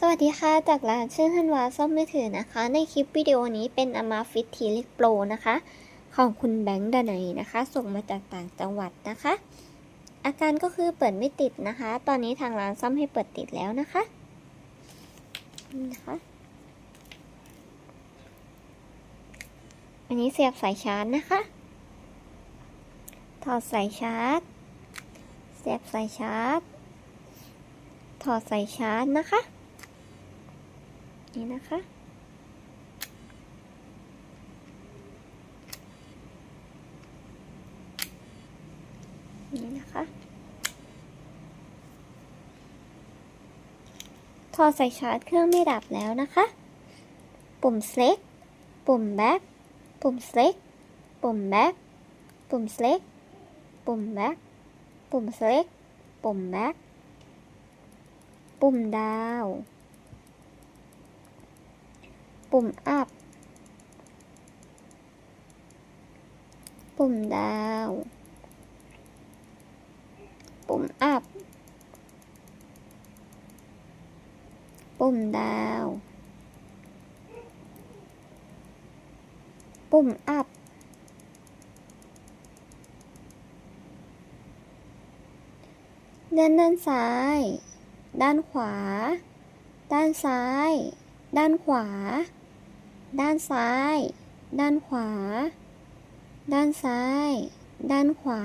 สวัสดีค่ะ จากร้านชื่อฮันวาซ่อมมือถือนะคะ ในคลิปวิดีโอนี้เป็น a m a f i t t เล็กโปรนะคะ ของคุณแบงค์ดนัยนะคะ ส่งมาจากต่างจังหวัดนะคะ อาการก็คือเปิดไม่ติดนะคะ ตอนนี้ทางร้านซ่อมให้เปิดติดแล้วนะคะนะคะ อันนี้เสียบสายชาร์จนะคะ ถอดสายชาร์จ เสียบสายชาร์จ ถอดสายชาร์จนะคะ นี่นะคะ นี่นะคะ ถอดสายชาร์จเครื่องไม่ดับแล้วนะคะ ปุ่ม select ปุ่ม back ปุ่ม select ปุ่ม back ปุ่ม select ปุ่ม back ปุ่ม select ปุ่ม back ปุ่มดาว ปุ่ม up ปุ่มดาว ปุ่ม up ปุ่มดาว ปุ่ม up เลื่อนด้านซ้าย ด้านขวา ด้านซ้ายด้านขวา ด้านซ้าย ด้านขวา ด้านซ้าย ด้านขวา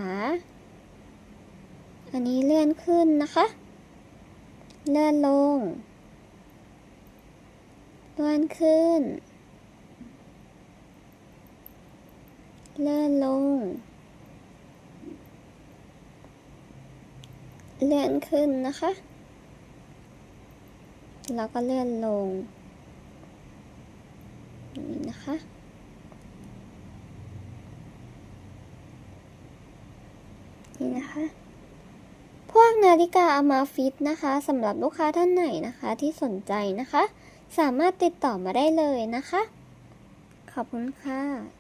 อันนี้เลื่อนขึ้นนะคะ เลื่อนลง เลื่อนขึ้น เลื่อนลง เลื่อนขึ้นนะคะ แล้วก็เลื่อนลง นะคะ นี่นะคะ พวกนาฬิกาอามาฟิตนะคะสำหรับลูกค้าท่านไหนนะคะที่สนใจนะคะ สามารถติดต่อมาได้เลยนะคะ ขอบคุณค่ะ